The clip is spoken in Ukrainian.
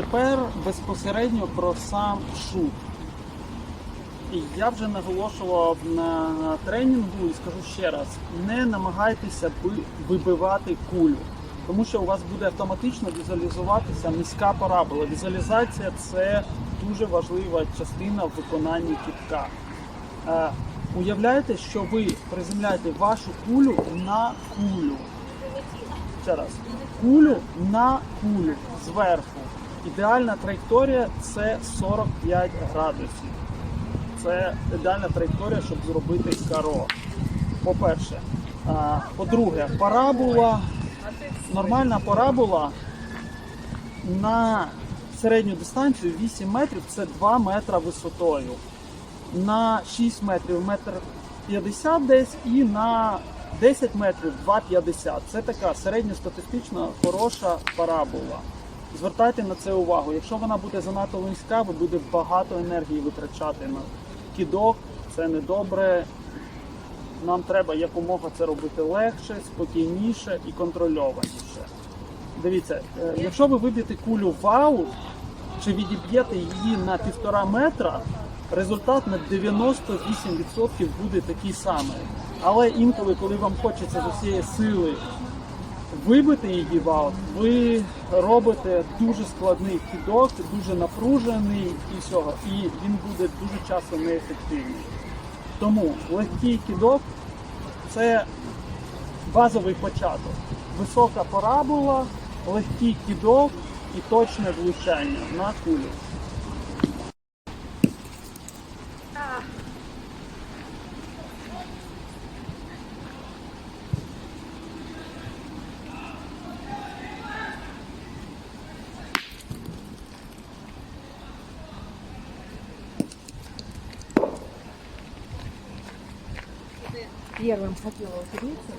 Тепер безпосередньо про сам шут. Я вже наголошував на тренінгу і скажу ще раз: не намагайтеся вибивати кулю, тому що у вас буде автоматично візуалізуватися низька парабола. Візуалізація це дуже важлива частина в виконанні кітка. Е, уявляєте, що ви приземляєте вашу кулю на кулю. Ще раз. Кулю на кулю зверху. Ідеальна траєкторія це 45 градусів. Це ідеальна траєкторія, щоб зробити каро. По-перше. По-друге, парабола, нормальна парабола на середню дистанцію 8 метрів це 2 метра висотою. На 6 метрів метр 50 десь і на 10 метрів 2,50. Це така середньостатистична хороша парабола. Звертайте на це увагу. Якщо вона буде занадто низька, ви буде багато енергії витрачати на кідок. Це недобре. Нам треба якомога це робити легше, спокійніше і контрольованіше. Дивіться, е, якщо ви виб'єте кулю в аут чи відіб'єте її на півтора метра, результат на 98% буде такий самий. Але інколи, коли вам хочеться з усієї сили вибити її в аут, ви робите дуже складний кидок, дуже напружений і всього, і він буде дуже часто неефективний. Тому легкий кидок це базовий початок. Висока парабола, легкий кидок і точне влучання на кулю. первым хотела утриться.